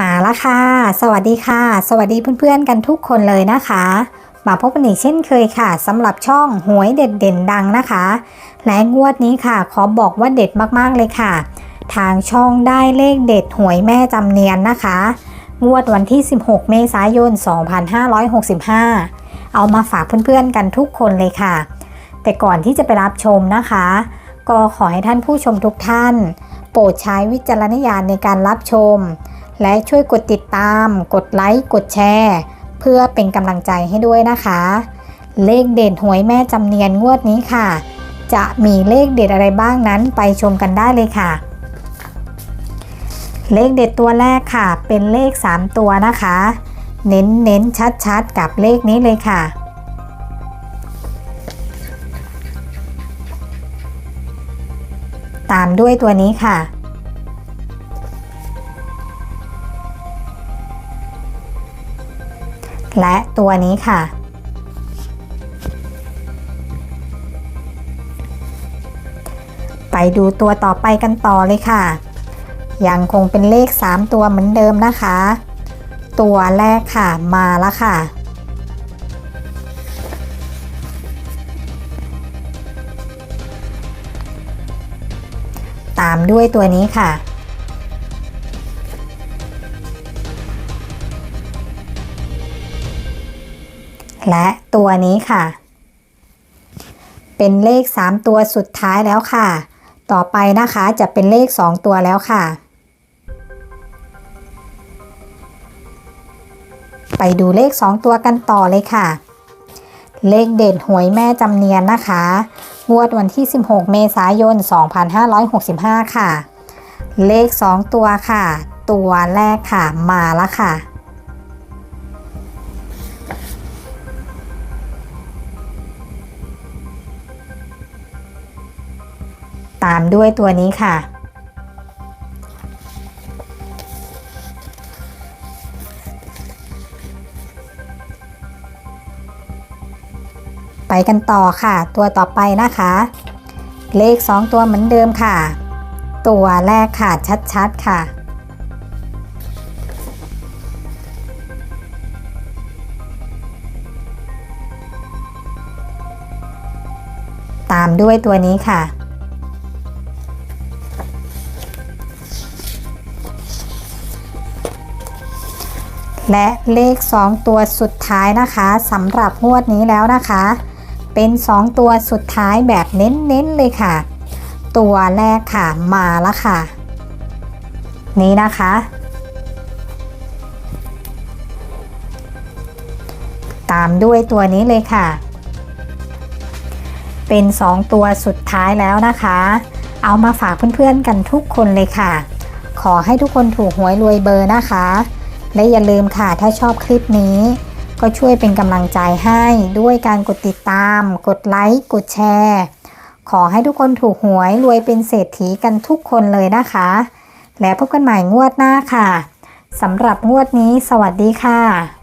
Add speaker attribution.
Speaker 1: มาล้วค่ะ สวัสดีค่ะ สวัสดีเพื่อนๆกันทุกคนเลยนะคะ มาพบกันอีกเช่นเคยค่ะสำหรับช่องหวยเด็ดเด่นดังนะคะ และงวดนี้ค่ะ ขอบอกว่าเด็ดมากๆเลยค่ะ ทางช่องได้เลขเด็ดหวยแม่จำเนียนนะคะ งวดวันที่ 16 เมษายน 2565 เอามาฝากเพื่อนๆกันทุกคนเลยค่ะ แต่ก่อนที่จะไปรับชมนะคะ ก็ขอให้ท่านผู้ชมทุกท่าน โปรดใช้วิจารณญาณในการรับชม และช่วยกดติดตาม กดไลค์ กดแชร์ เพื่อเป็นกำลังใจให้ด้วยนะคะ เลขเด่นหวยแม่จำเนียนงวดนี้ค่ะ จะมีเลขเด็ดอะไรบ้างนั้นไปชมกันได้เลยค่ะ เลขเด็ดตัวแรกค่ะ เป็นเลข 3 ตัวนะคะ เน้นเน้นชัดชัดๆกับเลขนี้เลยค่ะตามด้วยตัวนี้ค่ะ และตัวนี้ค่ะ ไปดูตัวต่อไปกันต่อเลยค่ะ ยังคงเป็นเลข 3 ตัวเหมือนเดิมนะคะ ตัวแรกค่ะมาแล้วค่ะ ตามด้วยตัวนี้ค่ะ และตัวนี้ค่ะ เป็นเลข 3 ตัวสุดท้ายแล้วค่ะ ต่อไปนะคะจะเป็นเลข 2 ตัวแล้วค่ะ ไปดูเลข 2 ตัวกันต่อเลยค่ะ เลขเด่นหวยแม่จำเนียนนะคะ งวดวันที่ 16 เมษายน 2565 ค่ะ เลข 2 ตัวค่ะ ตัวแรกค่ะมาแล้วค่ะ ตามด้วยตัวนี้ค่ะ ไปกันต่อค่ะ ตัวต่อไปนะคะ เลข 2 ตัวเหมือนเดิมค่ะ ตัวแรกค่ะชัดๆค่ะตามด้วยตัวนี้ค่ะ และเลข 2 ตัวสุดท้ายนะคะสำหรับงวดนี้แล้วนะคะ เป็น 2 ตัวสุดท้ายแบบเน้นๆเลยค่ะ ตัวแรกค่ะมาแล้วค่ะ นี้นะคะ ตามด้วยตัวนี้เลยค่ะ เป็น 2 ตัวสุดท้ายแล้วนะคะ เอามาฝากเพื่อนๆกันทุกคนเลยค่ะ ขอให้ทุกคนถูกหวยรวยเบอร์นะคะ และอย่าลืมค่ะถ้าชอบคลิปนี้ ก็ช่วยเป็นกำลังใจให้ด้วยการกดติดตาม กดไลค์ กดแชร์ ขอให้ทุกคนถูกหวยรวยเป็นเศรษฐีกันทุกคนเลยนะคะ และพบกันใหม่งวดหน้าค่ะสำหรับงวดนี้ สวัสดีค่ะ